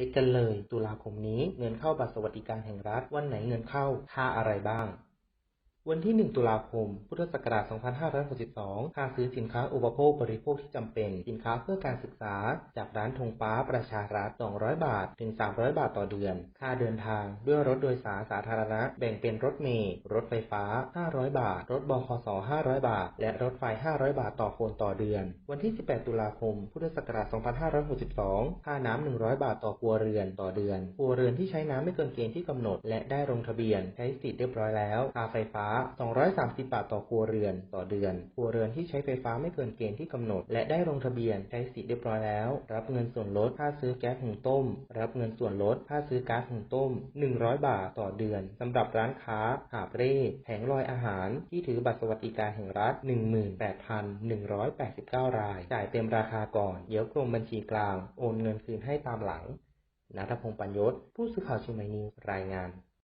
ช็คกันเลย ตุลาคมนี้เงินเข้าบัตรสวัสดิการแห่งรัฐ วันไหนเงินเข้าค่าอะไรบ้าง วันที่ 1 ตุลาคม พุทธศักราช 2562ค่าซื้อสินค้าอุปโภคบริโภคที่จำเป็น สินค้าเพื่อการศึกษา จากร้านธงฟ้าประชารัฐ 200 บาท ถึง 300 บาทต่อเดือน ค่าเดินทาง ด้วยรถโดยสารสาธารณะ แบ่งเป็นรถเมล์ รถไฟฟ้า 500 บาท รถบขส500 บาท และรถไฟ 500 บาทต่อคนต่อเดือน วันที่ 18 ตุลาคม พุทธศักราช 2562 ค่าน้ำ 100 บาทต่อครัวเรือนต่อเดือน ครัวเรือนที่ใช้น้ำไม่เกินเกณฑ์ที่กำหนด และได้ลงทะเบียน ใช้สิทธิ์เรียบร้อยแล้ว ค่าไฟฟ้า230 บาทต่อครัวเรือนต่อเดือน ครัวเรือนที่ใช้ไฟฟ้าไม่เกินเกณฑ์ที่กำหนด และได้ลงทะเบียนใช้สิทธิ์เรียบร้อยแล้ว รับเงินส่วนลดค่าซื้อแก๊สหุงต้ม รับเงินส่วนลดค่าซื้อก๊าซหุงต้ม 100 บาทต่อเดือนสำหรับร้านค้าหาบเร่แผงลอยอาหาร ที่ถือบัตรสวัสดิการแห่งรัฐ 18,189 ราย จ่ายเต็มราคาก่อน เดี๋ยวกรมบัญชีกลาง โอนเงินคืนให้ตามหลังนัทพงษ์ปัญยศผู้สื่อข่าวเชียงใหม่นิวรายงาน